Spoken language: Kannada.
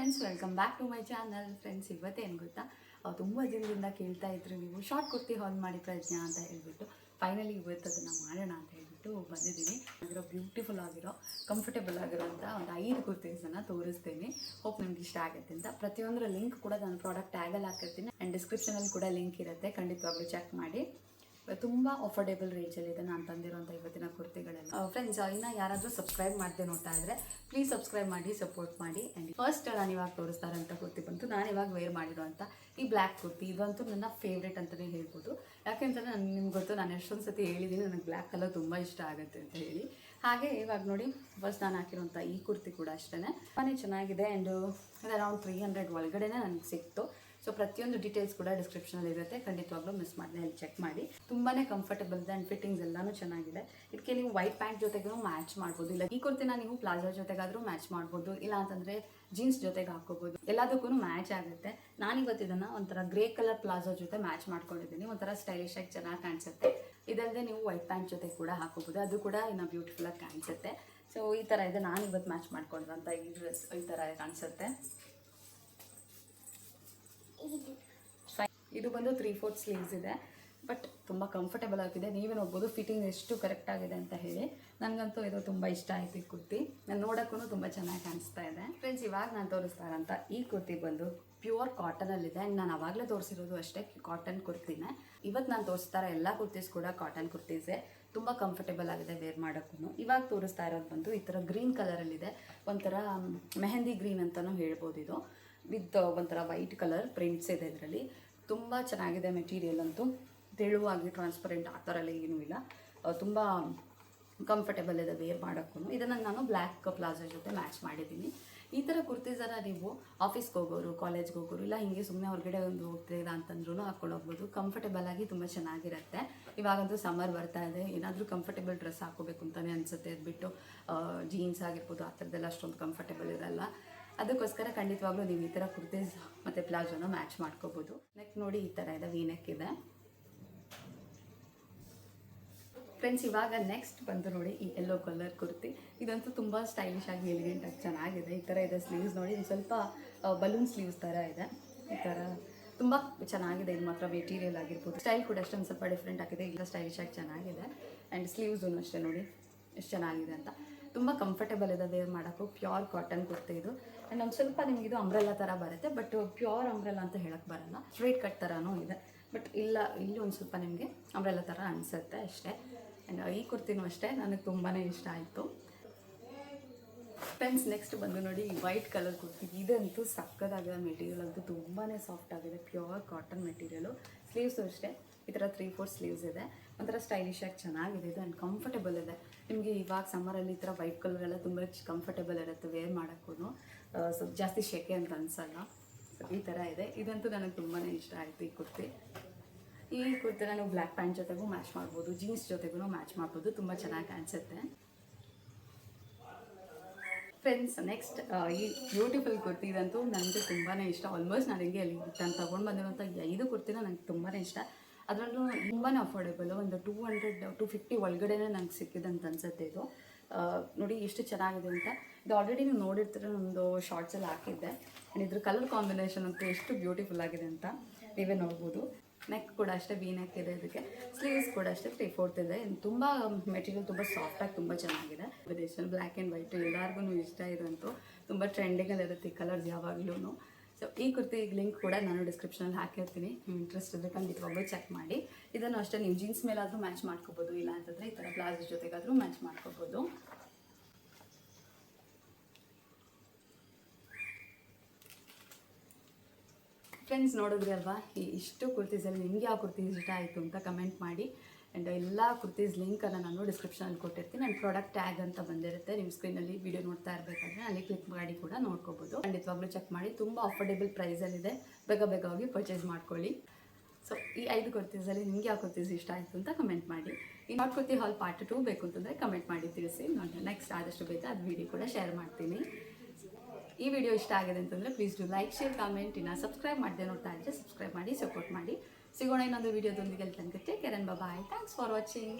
Friends welcome back to my channel friends ಇವತ್ತೇನು ಗೊತ್ತಾ? ತುಂಬ ದಿನದಿಂದ ಕೇಳ್ತಾ ಇದ್ರು ನೀವು. ಶಾರ್ಟ್ ಕುರ್ತಿ ಹಾಲ್ ಮಾಡಿ ಪ್ರಯತ್ನ ಅಂತ ಹೇಳ್ಬಿಟ್ಟು ಫೈನಲಿ ಇವತ್ತು ಅದನ್ನು ಮಾಡೋಣ ಅಂತ ಹೇಳ್ಬಿಟ್ಟು ಬಂದಿದ್ದೀನಿ. ಅದರ ಬ್ಯೂಟಿಫುಲ್ ಆಗಿರೋ ಕಂಫರ್ಟೇಬಲ್ ಆಗಿರೋಂಥ ಒಂದು ಐದು ಕುರ್ತೀಸನ್ನು ತೋರಿಸ್ತೀನಿ. ಹೋಪ್ ನಿಮ್ಗೆ ಇಷ್ಟ ಆಗುತ್ತೆ ಅಂತ. ಪ್ರತಿಯೊಂದರ ಲಿಂಕ್ ಕೂಡ ನಾನು ಪ್ರಾಡಕ್ಟ್ ಟ್ಯಾಗಲ್ಲಿ ಹಾಕಿರ್ತೀನಿ. ಆ್ಯಂಡ್ ಡಿಸ್ಕ್ರಿಪ್ಷನಲ್ಲಿ ಕೂಡ ಲಿಂಕ್ ಇರುತ್ತೆ. ಖಂಡಿತವಾಗ್ಲೂ ಚೆಕ್ ಮಾಡಿ. ತುಂಬ ಅಫೋರ್ಡೇಬಲ್ ರೇಂಜಲ್ಲಿದೆ ನಾನು ತಂದಿರುವಂಥ ಇವತ್ತಿನ ಕುರ್ತಿಗಳೆಲ್ಲ. ಫ್ರೆಂಡ್ಸ್ ಇನ್ನು ಯಾರಾದರೂ ಸಬ್ಸ್ಕ್ರೈಬ್ ಮಾಡದೆ ನೋಡ್ತಾ ಇದ್ರೆ ಪ್ಲೀಸ್ ಸಬ್ಸ್ಕ್ರೈಬ್ ಮಾಡಿ ಸಪೋರ್ಟ್ ಮಾಡಿ. ಆ್ಯಂಡ್ ಫಸ್ಟ್ ನಾನು ಇವಾಗ ತೋರಿಸ್ತಾ ಕುರ್ತಿ ಬಂತು. ನಾನು ಇವಾಗ ವೇರ್ ಮಾಡಿರೋಂಥ ಈ ಬ್ಲ್ಯಾಕ್ ಕುರ್ತಿ ಇದಂತೂ ನನ್ನ ಫೇವ್ರೇಟ್ ಅಂತಲೇ ಹೇಳ್ಬೋದು. ಯಾಕೆಂತಂದರೆ ನಾನು, ನಿಮ್ಗೆ ಗೊತ್ತು, ನಾನು ಎಷ್ಟೊಂದು ಸತಿ ಹೇಳಿದ್ದೀನಿ, ನನಗೆ ಬ್ಲ್ಯಾಕ್ ಕಲರ್ ತುಂಬ ಇಷ್ಟ ಆಗುತ್ತೆ ಅಂತ ಹೇಳಿ. ಹಾಗೆ ಇವಾಗ ನೋಡಿ ಫಸ್ಟ್ ನಾನು ಹಾಕಿರೋಂಥ ಈ ಕುರ್ತಿ ಕೂಡ ಅಷ್ಟೇ ತುಂಬಾ ಚೆನ್ನಾಗಿದೆ. ಆ್ಯಂಡ್ ಅರೌಂಡ್ ತ್ರೀ ಹಂಡ್ರೆಡ್ ಒಳಗಡೆನೇ ನನಗೆ ಸಿಕ್ತು. ಸೊ ಪ್ರತಿಯೊಂದು ಡೀಟೇಲ್ಸ್ ಕೂಡ ಡಿಸ್ಕ್ರಿಪ್ಷನಲ್ಲಿ ಇರುತ್ತೆ. ಖಂಡಿತವಾಗ್ಲೂ ಮಿಸ್ ಮಾಡಿದೆ ಅಲ್ಲಿ ಚೆಕ್ ಮಾಡಿ. ತುಂಬಾ ಕಂಫರ್ಟಬಲ್ ಇದೆ ಆ್ಯಂಡ್ ಫಿಟ್ಟಿಂಗ್ಸ್ ಎಲ್ಲಾನು ಚೆನ್ನಾಗಿದೆ. ಇದಕ್ಕೆ ನೀವು ವೈಟ್ ಪ್ಯಾಂಟ್ ಜೊತೆಗೂ ಮ್ಯಾಚ್ ಮಾಡ್ಬೋದು. ಇಲ್ಲ, ಈ ಕುರ್ತಿನ ನೀವು ಪ್ಲಾಜೋ ಜೊತೆಗಾದರೂ ಮ್ಯಾಚ್ ಮಾಡ್ಬೋದು. ಇಲ್ಲ ಅಂತಂದರೆ ಜೀನ್ಸ್ ಜೊತೆಗೆ ಹಾಕೋಬೋದು ಎಲ್ಲದಕ್ಕೂ ಮ್ಯಾಚ್ ಆಗುತ್ತೆ. ನಾನಿವತ್ತು ಇದನ್ನು ಒಂಥರ ಗ್ರೇ ಕಲರ್ ಪ್ಲಾಜೋ ಜೊತೆ ಮ್ಯಾಚ್ ಮಾಡ್ಕೊಂಡಿದ್ದೀನಿ. ಒಂಥರ ಸ್ಟೈಲಿಶ್ ಆಗಿ ಚೆನ್ನಾಗಿ ಕಾಣಿಸುತ್ತೆ. ಇದಲ್ಲದೆ ನೀವು ವೈಟ್ ಪ್ಯಾಂಟ್ ಜೊತೆ ಕೂಡ ಹಾಕೋಬೋದು ಅದು ಕೂಡ ಇನ್ನು ಬ್ಯೂಟಿಫುಲ್ಲಾಗಿ ಕಾಣಿಸುತ್ತೆ. ಸೊ ಈ ಥರ ಇದೆ. ನಾನು ಇವತ್ತು ಮ್ಯಾಚ್ ಮಾಡ್ಕೊಂಡಿರೋಂಥ ಈ ಡ್ರೆಸ್ ಈ ಥರ ಕಾಣಿಸುತ್ತೆ. ಇದು ಬಂದು ತ್ರೀ ಫೋರ್ತ್ ಸ್ಲೀವ್ಸ್ ಇದೆ. ಬಟ್ ತುಂಬ ಕಂಫರ್ಟಬಲ್ ಆಗಿದೆ. ನೀವೇ ನೋಡ್ಬೋದು ಫಿಟ್ಟಿಂಗ್ ಎಷ್ಟು ಕರೆಕ್ಟ್ ಆಗಿದೆ ಅಂತ ಹೇಳಿ. ನನಗಂತೂ ಇದು ತುಂಬ ಇಷ್ಟ ಆಯಿತು ಈ ಕುರ್ತಿ. ನಾನು ನೋಡೋಕ್ಕೂ ತುಂಬ ಚೆನ್ನಾಗಿ ಕಾಣಿಸ್ತಾ ಇದೆ. ಫ್ರೆಂಡ್ಸ್ ಇವಾಗ ನಾನು ತೋರಿಸ್ತಾ ಇರೋಂಥ ಈ ಕುರ್ತಿ ಬಂದು ಪ್ಯೂರ್ ಕಾಟನಲ್ಲಿದೆ ನಾನು ಆವಾಗಲೇ ತೋರಿಸಿರೋದು ಅಷ್ಟೇ ಕಾಟನ್ ಕುರ್ತಿನೇ. ಇವತ್ತು ನಾನು ತೋರಿಸ್ತಾ ಇರೋ ಎಲ್ಲ ಕುರ್ತೀಸ್ ಕೂಡ ಕಾಟನ್ ಕುರ್ತೀಸೇ ತುಂಬ ಕಂಫರ್ಟೇಬಲ್ ಆಗಿದೆ ವೇರ್ ಮಾಡೋಕ್ಕೂ ಇವಾಗ ತೋರಿಸ್ತಾ ಇರೋದು ಬಂದು ಈ ಥರ ಗ್ರೀನ್ ಕಲರಲ್ಲಿದೆ ಒಂಥರ ಮೆಹಂದಿ ಗ್ರೀನ್ ಅಂತಲೂ ಹೇಳ್ಬೋದು ಇದು. ವಿತ್ ಒಂಥರ ವೈಟ್ ಕಲರ್ ಪ್ರಿಂಟ್ಸ್ ಇದೆ ಇದರಲ್ಲಿ. ತುಂಬ ಚೆನ್ನಾಗಿದೆ ಮೆಟೀರಿಯಲ್ ಅಂತೂ. ತೆಳುವಾಗಿ ಟ್ರಾನ್ಸ್ಪರೆಂಟ್ ಆ ಥರ ಎಲ್ಲ ಏನೂ ಇಲ್ಲ. ತುಂಬ ಕಂಫರ್ಟೇಬಲ್ ಇದೆ ವೇರ್ ಮಾಡೋಕ್ಕೂ ಇದನ್ನು ನಾನು ಬ್ಲ್ಯಾಕ್ ಪ್ಲಾಜೋ ಜೊತೆ ಮ್ಯಾಚ್ ಮಾಡಿದ್ದೀನಿ. ಈ ಥರ ಕುರ್ತೀಸರ ನೀವು ಆಫೀಸ್ಗೆ ಹೋಗೋರು ಕಾಲೇಜ್ಗೆ ಹೋಗೋರು, ಇಲ್ಲ ಹಿಂಗೆ ಸುಮ್ಮನೆ ಹೊರಗಡೆ ಒಂದು ಹೋಗ್ತೀರಾ ಅಂತಂದ್ರೂ ಹಾಕ್ಕೊಂಡು ಹೋಗ್ಬೋದು. ಕಂಫರ್ಟೇಬಲ್ ಆಗಿ ತುಂಬ ಚೆನ್ನಾಗಿರುತ್ತೆ. ಇವಾಗಂತೂ ಸಮ್ಮರ್ ಬರ್ತಾ ಇದೆ. ಏನಾದರೂ ಕಂಫರ್ಟೇಬಲ್ ಡ್ರೆಸ್ ಹಾಕೋಬೇಕು ಅಂತಲೇ ಅನಿಸುತ್ತೆ. ಅದು ಬಿಟ್ಟು ಜೀನ್ಸ್ ಆಗಿರ್ಬೋದು, ಆ ಥರದ್ದೆಲ್ಲ ಅಷ್ಟೊಂದು ಕಂಫರ್ಟೇಬಲ್ ಇರಲ್ಲ. ಅದಕ್ಕೋಸ್ಕರ ಖಂಡಿತವಾಗ್ಲೂ ನೀವು ಈ ಥರ ಕುರ್ತೀಸ್ ಮತ್ತು ಪ್ಲಾಜೋನ ಮ್ಯಾಚ್ ಮಾಡ್ಕೋಬೋದು. ನೆಕ್ ನೋಡಿ ಈ ಥರ ಇದೆ ವಿ ನೆಕ್ ಇದೆ. ಫ್ರೆಂಡ್ಸ್ ಇವಾಗ ನೆಕ್ಸ್ಟ್ ಬಂದು ನೋಡಿ ಈ ಯೆಲ್ಲೋ ಕಲರ್ ಕುರ್ತಿ. ಇದಂತೂ ತುಂಬ ಸ್ಟೈಲಿಶ್ ಆಗಿ ಎಲಿಗೆಂಟ್ ಆಗಿ ಚೆನ್ನಾಗಿದೆ. ಈ ಥರ ಇದೆ ಸ್ಲೀವ್ಸ್ ನೋಡಿ ಒಂದು ಸ್ವಲ್ಪ ಬಲೂನ್ ಸ್ಲೀವ್ಸ್ ಥರ ಇದೆ. ಈ ಥರ ತುಂಬ ಚೆನ್ನಾಗಿದೆ, ಇದು ಮಾತ್ರ ಮೆಟೀರಿಯಲ್ ಆಗಿರ್ಬೋದು. ಸ್ಟೈಲ್ ಕೂಡ ಅಷ್ಟೊಂದು ಸ್ವಲ್ಪ ಡಿಫ್ರೆಂಟ್ ಆಗಿದೆ ಇಲ್ಲ ಸ್ಟೈಲಿಶ್ ಆಗಿ ಚೆನ್ನಾಗಿದೆ. ಆ್ಯಂಡ್ ಸ್ಲೀವ್ಸೂ ಅಷ್ಟೇ ನೋಡಿ, ಎಷ್ಟು ಚೆನ್ನಾಗಿದೆ ಅಂತ. ತುಂಬ ಕಂಫರ್ಟೇಬಲ್ ಇದೆ ವೇರ್ ಮಾಡೋಕ್ಕೂ ಪ್ಯೂರ್ ಕಾಟನ್ ಕುರ್ತಿ ಇದು. ಆ್ಯಂಡ್ ಒಂದು ಸ್ವಲ್ಪ ನಿಮ್ಗೆ ಇದು ಅಂಬ್ರೆಲ್ಲ ಥರ ಬರುತ್ತೆ ಬಟ್ ಪ್ಯೂರ್ ಅಂಬ್ರೆಲ್ಲ ಅಂತ ಹೇಳಕ್ಕೆ ಬರಲ್ಲ. ಸ್ಟ್ರೈಟ್ ಕಟ್ ಥರನೂ ಇದೆ. ಬಟ್ ಇಲ್ಲ, ಇಲ್ಲಿ ಒಂದು ಸ್ವಲ್ಪ ನಿಮಗೆ ಅಂಬ್ರೆಲ್ಲ ಥರ ಅನಿಸುತ್ತೆ ಅಷ್ಟೇ. ಆ್ಯಂಡ್ ಈ ಕುರ್ತಿನೂ ಅಷ್ಟೇ, ನನಗೆ ತುಂಬಾ ಇಷ್ಟ ಆಯಿತು. ಫ್ರೆಂಡ್ಸ್ ನೆಕ್ಸ್ಟ್ ಬಂದು ನೋಡಿ ವೈಟ್ ಕಲರ್ ಕುರ್ತಿ ಇದಂತೂ ಸಕ್ಕದಾಗಿದೆ ಮೆಟೀರಿಯಲ್ ಅಂತೂ ತುಂಬಾ ಸಾಫ್ಟ್ ಆಗಿದೆ. ಪ್ಯೂರ್ ಕಾಟನ್ ಮೆಟೀರಿಯಲು ಸ್ಲೀವ್ಸು ಅಷ್ಟೇ. ಈ ಥರ ತ್ರೀ ಫೋರ್ ಸ್ಲೀವ್ಸ್ ಇದೆ. ಒಂಥರ ಸ್ಟೈಲಿಶ್ ಆಗಿ ಚೆನ್ನಾಗಿದೆ. ಇದು ಆ್ಯಂಡ್ ಕಂಫರ್ಟೇಬಲ್ ಇದೆ. ನಿಮಗೆ ಇವಾಗ ಸಮ್ಮರಲ್ಲಿ ಈ ಥರ ವೈಟ್ ಕಲರ್ ಎಲ್ಲ ತುಂಬ ಕಂಫರ್ಟೇಬಲ್ ಇರುತ್ತೆ ವೇರ್ ಮಾಡೋಕ್ಕೂ ಸ್ವಲ್ಪ ಜಾಸ್ತಿ ಶೆಕೆ ಅಂತ ಅನ್ಸಲ್ಲ. ಈ ಥರ ಇದೆ. ಇದಂತೂ ನನಗೆ ತುಂಬಾ ಇಷ್ಟ ಆಯಿತು ಈ ಕುರ್ತಿ. ಈ ಕುರ್ತಿ ನಾನು ಬ್ಲ್ಯಾಕ್ ಪ್ಯಾಂಟ್ ಜೊತೆಗೂ ಮ್ಯಾಚ್ ಮಾಡ್ಬೋದು. ಜೀನ್ಸ್ ಜೊತೆಗೂ ಮ್ಯಾಚ್ ಮಾಡ್ಬೋದು. ತುಂಬ ಚೆನ್ನಾಗಿ ಕಾಣಿಸುತ್ತೆ. ಫ್ರೆಂಡ್ಸ್ ನೆಕ್ಸ್ಟ್ ಈ ಬ್ಯೂಟಿಫುಲ್ ಕುರ್ತಿ ಇದಂತೂ ನನಗೆ ತುಂಬಾ ಇಷ್ಟ. ಆಲ್ಮೋಸ್ಟ್ ನಾನು ಹಿಂಗೆ ಅಲ್ಲಿ ನಾನು ತೊಗೊಂಡು ಬಂದಿರೋಂಥ ಈ ಐದು ಕುರ್ತಿನ ನನಗೆ ತುಂಬಾ ಇಷ್ಟ. ಅದರಲ್ಲೂ ತುಂಬಾ ಅಫೋರ್ಡೆಬಲ್ ಒಂದು ಟೂ ಹಂಡ್ರೆಡ್ ಟು ಫಿಫ್ಟಿ ಒಳಗಡೆನೇ ನಂಗೆ ಸಿಕ್ಕಿದಂತ ಅನ್ಸುತ್ತೆ ಇದು. ನೋಡಿ ಎಷ್ಟು ಚೆನ್ನಾಗಿದೆ ಅಂತ. ಇದು ಆಲ್ರೆಡಿ ನೀವು ನೋಡಿರ್ತೀರ ನಮ್ಮದು ಶಾರ್ಟ್ಸಲ್ಲಿ ಹಾಕಿದ್ದೆ. ಆ್ಯಂಡ್ ಇದ್ರ ಕಲರ್ ಕಾಂಬಿನೇಷನ್ ಅಂತೂ ಎಷ್ಟು ಬ್ಯೂಟಿಫುಲ್ ಆಗಿದೆ ಅಂತ ನೀವೇ ನೋಡ್ಬೋದು. ನೆಕ್ ಕೂಡ ಅಷ್ಟೇ ವಿ ನೆಕ್ ಇದೆ ಇದಕ್ಕೆ. ಸ್ಲೀವ್ಸ್ ಕೂಡ ಅಷ್ಟೇ ತ್ರೀ ಫೋರ್ತ್ ಇದೆ. ತುಂಬ ಮೆಟೀರಿಯಲ್ ತುಂಬ ಸಾಫ್ಟಾಗಿ ತುಂಬ ಚೆನ್ನಾಗಿದೆ. ಕಾಂಬಿನೇಷನ್ ಬ್ಲ್ಯಾಕ್ ಆ್ಯಂಡ್ ವೈಟ್ ಎಲ್ಲರಿಗೂ ಇಷ್ಟ ಇರೋಂಥ ತುಂಬ ಟ್ರೆಂಡಿಂಗಲ್ಲಿ ಇರುತ್ತೆ ಈ ಕಲರ್ಸ್ ಯಾವಾಗಲೂ ಸೊ ಈ ಕುರ್ತಿ ಲಿಂಕ್ ಕೂಡ ನಾನು ಡಿಸ್ಕ್ರಿಪ್ಷನಲ್ಲಿ ಹಾಕಿರ್ತೀನಿ. ನೀವು ಇಂಟ್ರೆಸ್ಟ್ ಇದ್ದರೆ ಖಂಡಿತವಾಗ್ಲೂ ಚೆಕ್ ಮಾಡಿ. ಇದನ್ನು ಅಷ್ಟೇ ನೀವು ಜೀನ್ಸ್ ಮೇಲಾದರೂ ಮ್ಯಾಚ್ ಮಾಡ್ಕೋಬೋದು. ಇಲ್ಲ ಅಂತಂದರೆ ಈ ಥರ ಬ್ಲೌಸ್ ಜೊತೆಗಾದರೂ ಮ್ಯಾಚ್ ಮಾಡ್ಕೋಬೋದು. ಫ್ರೆಂಡ್ಸ್ ನೋಡಿದ್ರಿ ಅಲ್ವಾ? ಈ ಇಷ್ಟು ಕುರ್ತೀಸಲ್ಲಿ ನಿಮಗೆ ಯಾವ ಕುರ್ತೀಸ್ ಇಷ್ಟ ಆಯಿತು ಅಂತ ಕಮೆಂಟ್ ಮಾಡಿ. ಆ್ಯಂಡ್ ಎಲ್ಲ ಕುರ್ತೀಸ್ ಲಿಂಕನ್ನು ನಾನು ಡಿಸ್ಕ್ರಿಪ್ಷನಲ್ಲಿ ಕೊಟ್ಟಿರ್ತೀನಿ. ಆ್ಯಂಡ್ ಪ್ರಾಡಕ್ಟ್ ಟ್ಯಾಗ್ ಅಂತ ಬಂದಿರುತ್ತೆ. ನಿಮ್ಮ ಸ್ಕ್ರೀನಲ್ಲಿ ವಿಡಿಯೋ ನೋಡ್ತಾ ಇರಬೇಕಾದ್ರೆ ಅಲ್ಲಿ ಕ್ಲಿಕ್ ಮಾಡಿ ಕೂಡ ನೋಡ್ಕೋಬೋದು. ಖಂಡಿತವಾಗ್ಲೂ ಚೆಕ್ ಮಾಡಿ. ತುಂಬ ಅಫೋರ್ಡೆಬಲ್ ಪ್ರೈಸಲ್ಲಿದೆ ಬೇಗ ಬೇಗ ಹೋಗಿ ಪರ್ಚೇಸ್ ಮಾಡ್ಕೊಳ್ಳಿ. ಸೊ ಈ ಐದು ಕುರ್ತೀಸಲ್ಲಿ ನಿಮಗೆ ಯಾವ ಕುರ್ತೀಸ್ ಇಷ್ಟ ಆಯಿತು ಅಂತ ಕಮೆಂಟ್ ಮಾಡಿ. ಈ ನಾಟ್ ಕುರ್ತಿ ಹಾಲ್ ಪಾರ್ಟ್ ಟೂ ಬೇಕು ಅಂತಂದರೆ ಕಮೆಂಟ್ ಮಾಡಿ ತಿಳಿಸಿ. ನಾನು ನೆಕ್ಸ್ಟ್ ಆದಷ್ಟು ಬೇಗ ಅದು ವಿಡಿಯೋ ಕೂಡ ಶೇರ್ ಮಾಡ್ತೀನಿ. ಈ ವಿಡಿಯೋ ಇಷ್ಟ ಆಗಿದೆ ಅಂತಂದರೆ please do like share comment ಇನ್ನು ಸಬ್ಸ್ಕ್ರೈಬ್ ಮಾಡದೆ ನೋಡ್ತಾ ಇದ್ದರೆ ಸಬ್ಸ್ಕ್ರೈಬ್ ಮಾಡಿ ಸಪೋರ್ಟ್ ಮಾಡಿ. ಸಿಗೋಣ ಇನ್ನೊಂದು ವಿಡಿಯೋದೊಂದಿಗೆ ತನಕ. Take care bye thanks for watching